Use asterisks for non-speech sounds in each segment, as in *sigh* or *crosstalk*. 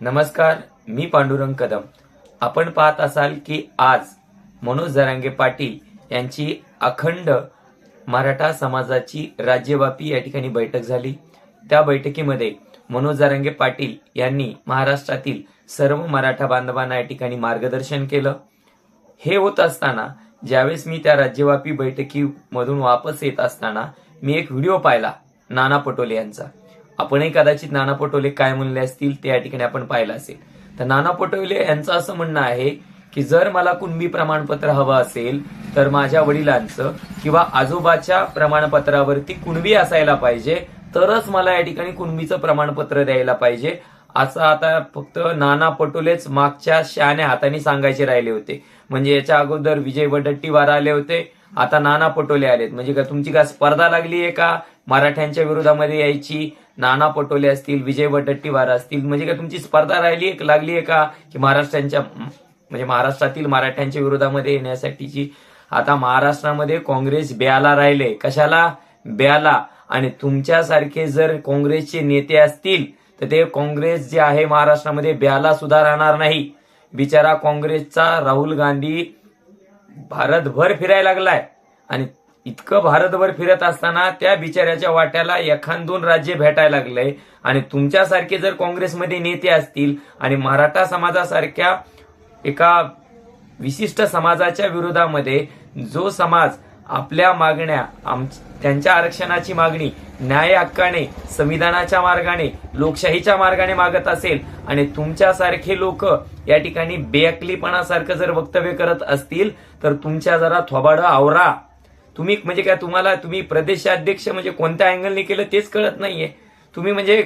नमस्कार मी पांडुरंग कदम. आपण पाहत असाल की आज मनोज जरांगे पाटील यांची अखंड मराठा समाजाची राज्यव्यापी या ठिकाणी बैठक झाली. त्या बैठकीमध्ये मनोज जरांगे पाटील यांनी महाराष्ट्रातील सर्व मराठा बांधवांना या ठिकाणी मार्गदर्शन केलं. हे होत असताना ज्यावेळेस मी त्या राज्यव्यापी बैठकीमधून वापस येत असताना मी एक व्हिडिओ पाहिला नाना पटोले यांचा. आपणही कदाचित नाना पटोले काय म्हणले असतील ते या ठिकाणी आपण पाहिलं असेल. तर नाना पटोले यांचं असं म्हणणं आहे की जर मला कुणबी प्रमाणपत्र हवं असेल तर माझ्या वडिलांचं किंवा आजोबाच्या प्रमाणपत्रावरती कुणबी असायला पाहिजे तरच मला या ठिकाणी कुणबीचं प्रमाणपत्र द्यायला पाहिजे असं आता फक्त नाना पटोलेच मागच्या शहाण्या हाताने सांगायचे राहिले होते. म्हणजे याच्या अगोदर विजय वडट्टीवार आले होते आता नाना पटोले आलेत. म्हणजे का तुमची का स्पर्धा लागली आहे का? मराठ्यांच्या विरोधामध्ये यायची नाना पटोले असतील विजय वडट्टीवार असतील म्हणजे काय तुमची स्पर्धा राहिली एक लागली आहे का? की महाराष्ट्रांच्या म्हणजे महाराष्ट्रातील मराठ्यांच्या विरोधामध्ये येण्यासाठीची? आता महाराष्ट्रामध्ये काँग्रेस ब्याला राहिले. कशाला? ब्याला. आणि तुमच्यासारखे जर काँग्रेसचे नेते असतील तर ते काँग्रेस जे आहे महाराष्ट्रामध्ये ब्याला सुद्धा राहणार नाही. बिचारा काँग्रेसचा राहुल गांधी भारतभर फिरायला लागलाय. आणि इतकं भारतभर फिरत असताना त्या बिचाऱ्याच्या वाट्याला एखाद दोन राज्य भेटायला लागलंय. आणि तुमच्यासारखे जर काँग्रेसमध्ये नेते असतील आणि मराठा समाजासारख्या एका विशिष्ट समाजाच्या विरोधामध्ये जो समाज आपल्या मागण्या आम त्यांच्या आरक्षणाची मागणी न्याय हक्काने संविधानाच्या मार्गाने लोकशाहीच्या मार्गाने मागत असेल आणि तुमच्यासारखे लोक या ठिकाणी बेअकलीपणासारखं जर वक्तव्य करत असतील तर तुमच्या जरा थोबाडं आवरा. तुम्ही म्हणजे काय तुम्हाला तुम्ही प्रदेशाध्यक्ष म्हणजे कोणत्या अँगलने केलं तेच कळत नाहीये. तुम्ही म्हणजे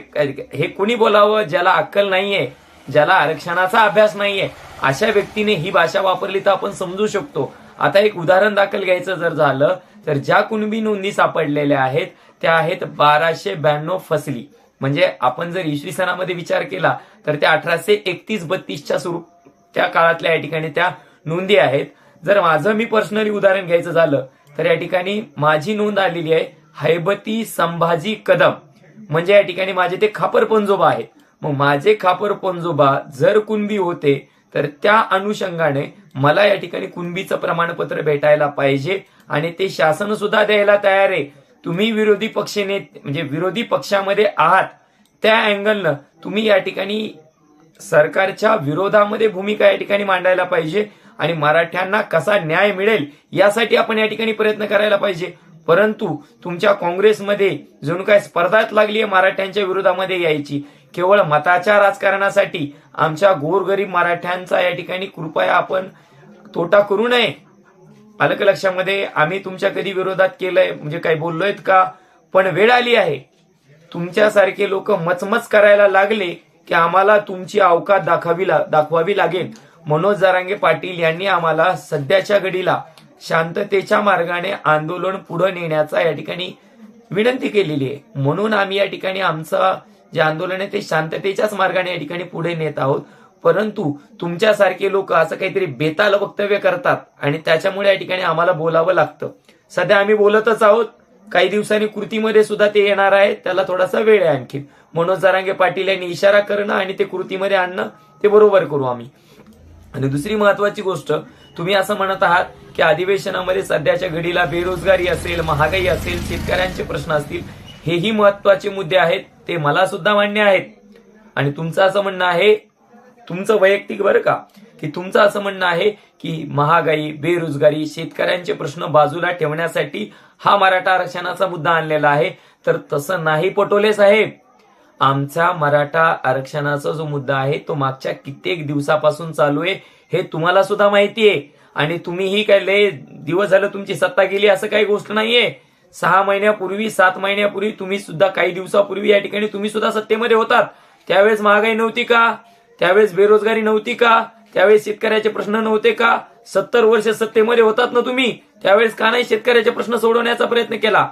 हे कुणी बोलावं ज्याला अक्कल नाहीये ज्याला आरक्षणाचा अभ्यास नाहीये अशा व्यक्तीने ही भाषा वापरली तर आपण समजू शकतो. आता एक उदाहरण दाखल घ्यायचं जर झालं तर ज्या कुणबी नोंदी सापडलेल्या आहेत त्या आहेत बाराशे ब्याण्णव फसली. म्हणजे आपण जर इसवी सणामध्ये विचार केला तर त्या अठराशे एकतीस बत्तीसच्या सुरू त्या काळातल्या या ठिकाणी त्या नोंदी आहेत. जर माझं मी पर्सनली उदाहरण घ्यायचं झालं तर या ठिकाणी माझी नोंद आलेली आहे. हैबती संभाजी कदम. म्हणजे या ठिकाणी माझे ते खापर पंजोबा आहे. मग माझे खापर पंजोबा जर कुणबी होते तर त्या अनुषंगाने मला या ठिकाणी कुणबीचं प्रमाणपत्र भेटायला पाहिजे आणि ते शासन सुद्धा द्यायला तयार आहे. तुम्ही विरोधी पक्षने म्हणजे विरोधी पक्षामध्ये आहात त्या अँगलनं तुम्ही या ठिकाणी सरकारच्या विरोधामध्ये भूमिका या ठिकाणी मांडायला पाहिजे. आणि मराठ्यांना कसा न्याय मिळेल यासाठी आपण या ठिकाणी प्रयत्न करायला पाहिजे. परंतु तुमच्या काँग्रेसमध्ये जणू काय स्पर्धाच लागली आहे मराठ्यांच्या विरोधामध्ये यायची. केवळ मताच्या राजकारणासाठी आमच्या गोरगरीब मराठ्यांचा या ठिकाणी कृपया आपण तोटा करू नये. अलग लक्षामध्ये आम्ही तुमच्या कधी विरोधात केलंय म्हणजे काही बोललोयत का? पण वेळ आली आहे. तुमच्यासारखे लोक मचमच करायला लागले की आम्हाला तुमची अवकात दाखवावी दाखवावी लागेल. मनोज जारांगे पाटील यांनी आम्हाला सध्याच्या घडीला शांततेच्या मार्गाने आंदोलन पुढे नेण्याचा या ठिकाणी विनंती केलेली आहे. म्हणून आम्ही या ठिकाणी आमचं जे आंदोलन आहे ते शांततेच्याच मार्गाने या ठिकाणी पुढे नेत आहोत. परंतु तुमच्यासारखे लोक असं काहीतरी बेताल वक्तव्य करतात आणि त्याच्यामुळे या ठिकाणी आम्हाला बोलावं लागतं. सध्या आम्ही बोलतच आहोत. काही दिवसांनी कृतीमध्ये सुद्धा ते येणार आहे त्याला थोडासा वेळ आहे आणखी मनोज जारांगे पाटील यांनी इशारा करणं आणि ते कृतीमध्ये आणणं ते बरोबर करू आम्ही. आणि दुसरी महत्वाची गोष्ट तुम्ही असं म्हणत आहात की अधिवेशनामध्ये सध्याच्या घडीला बेरोजगारी असेल महागाई असेल शेतकऱ्यांचे प्रश्न असतील हेही महत्त्वाचे मुद्दे आहेत ते मला सुद्धा मान्य आहेत. आणि तुमचं असं म्हणणं आहे तुमचं वैयक्तिक बरं का की तुमचं असं म्हणणं आहे की महागाई बेरोजगारी शेतकऱ्यांचे प्रश्न बाजूला ठेवण्यासाठी हा मराठा आरक्षणाचा मुद्दा आणलेला आहे. तर तसं नाही पटोले साहेब. आमचा मराठा आरक्षणाचा जो मुद्दा आहे तो मागच्या कित्येक दिवसापासून चालू आहे. हे तुम्हाला सुद्धा माहिती आहे आणि तुम्हीही काय लय दिवस झालं तुमची सत्ता गेली असं काही गोष्ट नाहीये. सहा महिन्यापूर्वी सात महिन्यापूर्वी तुम्ही सुद्धा काही दिवसापूर्वी या ठिकाणी तुम्ही सुद्धा सत्तेमध्ये होतात. त्यावेळेस महागाई नव्हती का? त्यावेळेस बेरोजगारी नव्हती का? त्यावेळेस शेतकऱ्याचे प्रश्न नव्हते का? सत्तर वर्ष सत्तेमध्ये होतात ना तुम्ही? त्यावेळेस का नाही शेतकऱ्याचे प्रश्न सोडवण्याचा प्रयत्न केला?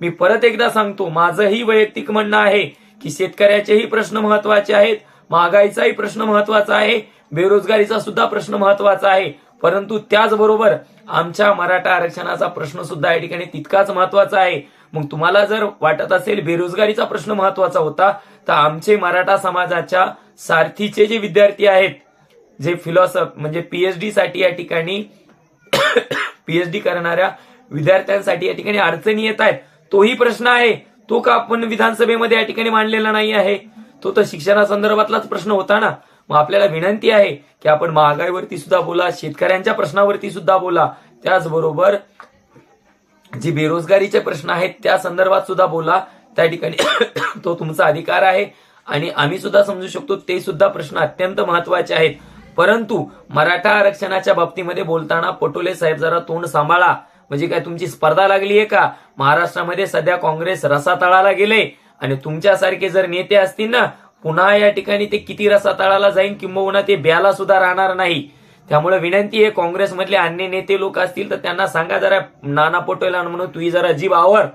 मी परत एकदा सांगतो माझंही वैयक्तिक म्हणणं आहे की शेतकऱ्याचेही प्रश्न महत्त्वाचे आहेत महागाईचाही प्रश्न महत्त्वाचा आहे. बेरोजगारीचा सुद्धा प्रश्न महत्त्वाचा आहे. परंतु त्याचबरोबर आमच्या मराठा आरक्षणाचा प्रश्न सुद्धा या ठिकाणी तितकाच महत्त्वाचा आहे. मग तुम्हाला जर वाटत असेल बेरोजगारीचा प्रश्न महत्त्वाचा होता तर आमचे मराठा समाजाच्या सारथीचे जे विद्यार्थी आहेत जे फिलॉसॉफ म्हणजे पीएचडी साठी या ठिकाणी *coughs* पीएचडी करणाऱ्या विद्यार्थ्यांसाठी या ठिकाणी अडचणी येत आहेत. तोही प्रश्न आहे. तो का आपण विधानसभेमध्ये या ठिकाणी मांडलेला नाही आहे? तो तर शिक्षणासंदर्भातलाच प्रश्न होता ना. मग आपल्याला विनंती आहे की आपण महागाईवरती सुद्धा बोला शेतकऱ्यांच्या प्रश्नावरती सुद्धा बोला. त्याचबरोबर जी बेरोजगारीचे प्रश्न आहेत त्या संदर्भात सुद्धा बोला. त्या ठिकाणी *coughs* तो तुमचा अधिकार आहे आणि आम्ही सुद्धा समजू शकतो ते सुद्धा प्रश्न अत्यंत महत्त्वाचे आहेत. परंतु मराठा आरक्षणाच्या बाबतीमध्ये बोलताना पटोले साहेब जरा तोंड सांभाळा. म्हणजे काय तुमची स्पर्धा लागली आहे का? महाराष्ट्रामध्ये सध्या काँग्रेस रसातळाला गेले आणि तुमच्यासारखे जर नेते असतील ना पुन्हा या ठिकाणी ते किती रसातळाला जाईन किंबहुना ते ब्याला सुद्धा राहणार नाही. त्यामुळे विनंती आहे काँग्रेसमधले अन्य नेते लोक असतील तर त्यांना सांगा जरा नाना पटोला म्हणून तुझी जरा जीभ आवर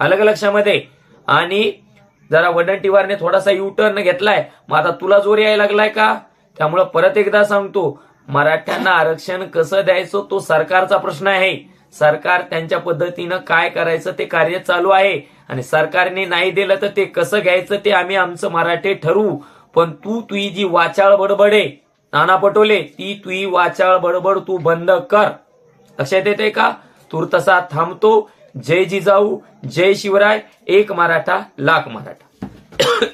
अलग लक्षामध्ये. आणि जरा वडंटीवारने थोडासा यू टर्न घेतलाय. मग आता तुला जोर यायला लागलाय का? त्यामुळे परत एकदा सांगतो मराठ्यांना आरक्षण कसं द्यायचं तो सरकारचा प्रश्न आहे. सरकार त्यांच्या पद्धतीनं काय करायचं ते कार्य चालू आहे. आणि सरकारने नाही दिलं तर ते कसं घ्यायचं ते आम्ही आमचं मराठे ठरवू. पण तू तुझी जी वाचाळ बडबड नाना पटोले ती तुझी वाचाळ बडबड तू बंद कर. लक्षात येते का? तूर्तसा थांबतो. जय जिजाऊ जय शिवराय एक मराठा लाख मराठा.